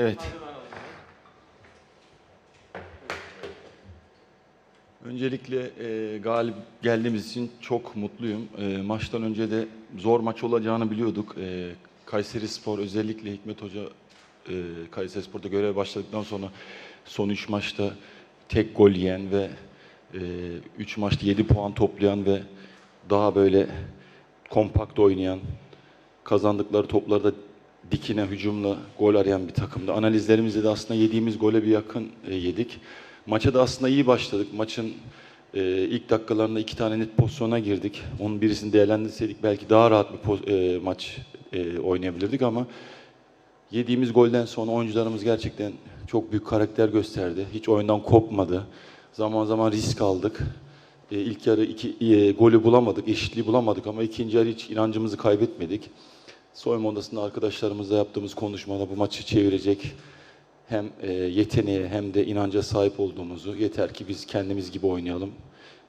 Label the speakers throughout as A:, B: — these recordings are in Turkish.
A: Evet. Öncelikle e, galip geldiğimiz için çok mutluyum. E, maçtan önce de zor maç olacağını biliyorduk. E, Kayseri Spor özellikle Hikmet Hoca e, Kayseri Spor'da görev başladıktan sonra son 3 maçta tek gol yiyen ve 3 maçta 7 puan toplayan ve daha böyle kompakt oynayan, kazandıkları toplarda dikine, hücumla gol arayan bir takımdı. Analizlerimizde de aslında yediğimiz gole bir yakın e, yedik. Maça da aslında iyi başladık. Maçın e, ilk dakikalarında iki tane net pozisyona girdik. Onun birisini değerlendirseydik belki daha rahat bir e, maç e, oynayabilirdik ama yediğimiz golden sonra oyuncularımız gerçekten çok büyük karakter gösterdi. Hiç oyundan kopmadı. Zaman zaman risk aldık. E, ilk yarı iki e, golü bulamadık, eşitliği bulamadık ama ikinci yarı hiç inancımızı kaybetmedik. Soyunma odasında arkadaşlarımızla yaptığımız konuşmada bu maçı çevirecek hem e, yeteneğe hem de inanca sahip olduğumuzu yeter ki biz kendimiz gibi oynayalım.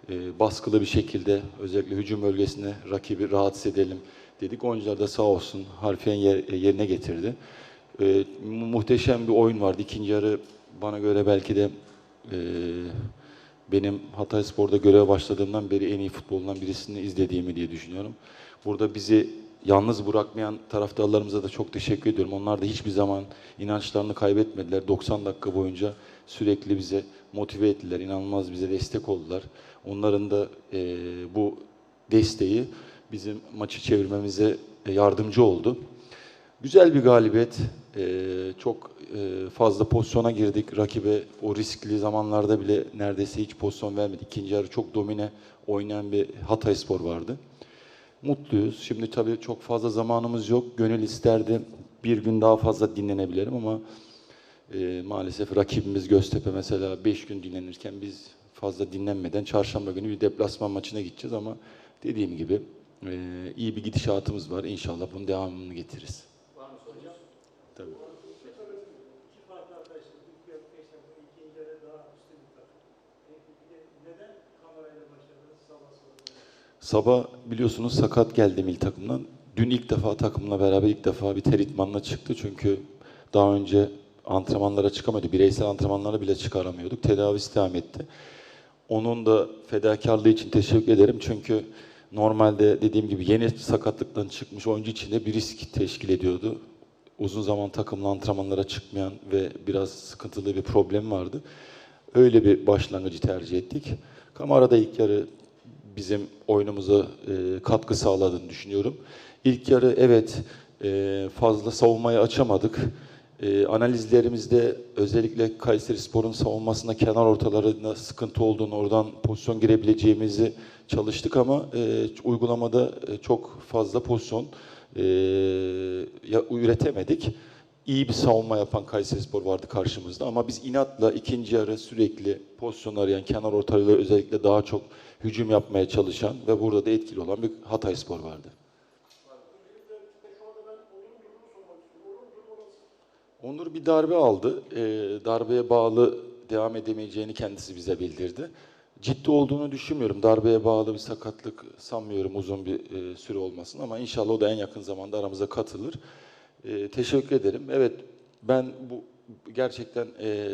A: E, baskılı bir şekilde özellikle hücum bölgesine rakibi rahatsız edelim dedik. Oyuncular da sağ olsun harfiyen yer- yerine getirdi. E, mu- muhteşem bir oyun vardı. İkinci yarı bana göre belki de e, benim Hatay Spor'da göreve başladığımdan beri en iyi futbolundan birisini izlediğimi diye düşünüyorum. Burada bizi yalnız bırakmayan taraftarlarımıza da çok teşekkür ediyorum. Onlar da hiçbir zaman inançlarını kaybetmediler. 90 dakika boyunca sürekli bize motive ettiler. İnanılmaz bize destek oldular. Onların da eee, bu desteği bizim maçı çevirmemize e, yardımcı oldu. Güzel bir galibiyet. Ee, çok e, fazla pozisyona girdik. Rakibe o riskli zamanlarda bile neredeyse hiç pozisyon vermedi. İkinci yarı çok domine oynayan bir Hatay Spor vardı. Mutluyuz. Şimdi tabii çok fazla zamanımız yok. Gönül isterdi bir gün daha fazla dinlenebilirim ama e, maalesef rakibimiz Göztepe mesela 5 gün dinlenirken biz fazla dinlenmeden çarşamba günü bir deplasman maçına gideceğiz ama dediğim gibi e, iyi bir gidişatımız var. İnşallah bunun devamını getiririz.
B: Neden kamerayla başladınız sabah?
A: Sabah biliyorsunuz sakat geldi milli takımdan. Dün ilk defa takımla beraber ilk defa bir ter idmanına çıktı. Çünkü daha önce antrenmanlara çıkamıyordu. Bireysel antrenmanlara bile çıkaramıyorduk. Tedavisi devam etti. Onun da fedakarlığı için teşekkür ederim. Çünkü normalde dediğim gibi yeni sakatlıktan çıkmış oyuncu için de bir risk teşkil ediyordu. Uzun zaman takımla antrenmanlara çıkmayan ve biraz sıkıntılı bir problem vardı. Öyle bir başlangıcı tercih ettik. Kamara'da ilk yarı bizim oyunumuza e, katkı sağladığını düşünüyorum. İlk yarı evet e, fazla savunmayı açamadık. E, analizlerimizde özellikle Kayseri Spor'un savunmasında kenar ortalarında sıkıntı olduğunu, oradan pozisyon girebileceğimizi çalıştık ama e, uygulamada e, çok fazla pozisyon e, ya, üretemedik. İyi bir savunma yapan Kayseri Spor vardı karşımızda ama biz inatla ikinci yarı sürekli pozisyon arayan kenar ortalarıyla özellikle daha çok hücum yapmaya çalışan ve burada da etkili olan bir Hatay Spor vardı. Onur bir darbe aldı. Ee, darbeye bağlı devam edemeyeceğini kendisi bize bildirdi. Ciddi olduğunu düşünmüyorum. Darbeye bağlı bir sakatlık sanmıyorum uzun bir e, süre olmasın ama inşallah o da en yakın zamanda aramıza katılır. Ee, teşekkür ederim. Evet ben bu gerçekten e,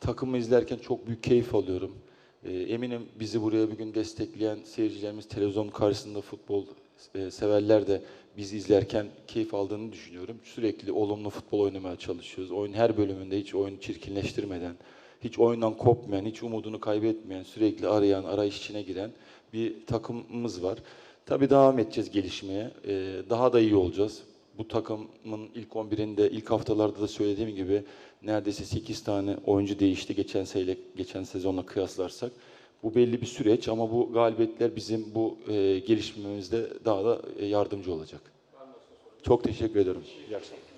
A: takımı izlerken çok büyük keyif alıyorum. E, eminim bizi buraya bir gün destekleyen seyircilerimiz televizyon karşısında futbol e, severler de bizi izlerken keyif aldığını düşünüyorum. Sürekli olumlu futbol oynamaya çalışıyoruz. Oyun her bölümünde hiç oyunu çirkinleştirmeden, hiç oyundan kopmayan, hiç umudunu kaybetmeyen, sürekli arayan, arayış içine giren bir takımımız var. Tabii devam edeceğiz gelişmeye. E, daha da iyi olacağız. Bu takımın ilk 11'inde, ilk haftalarda da söylediğim gibi neredeyse 8 tane oyuncu değişti geçen seyle, geçen sezonla kıyaslarsak. Bu belli bir süreç ama bu galibiyetler bizim bu e, gelişmemizde daha da e, yardımcı olacak. Çok teşekkür ederim. İyi akşamlar.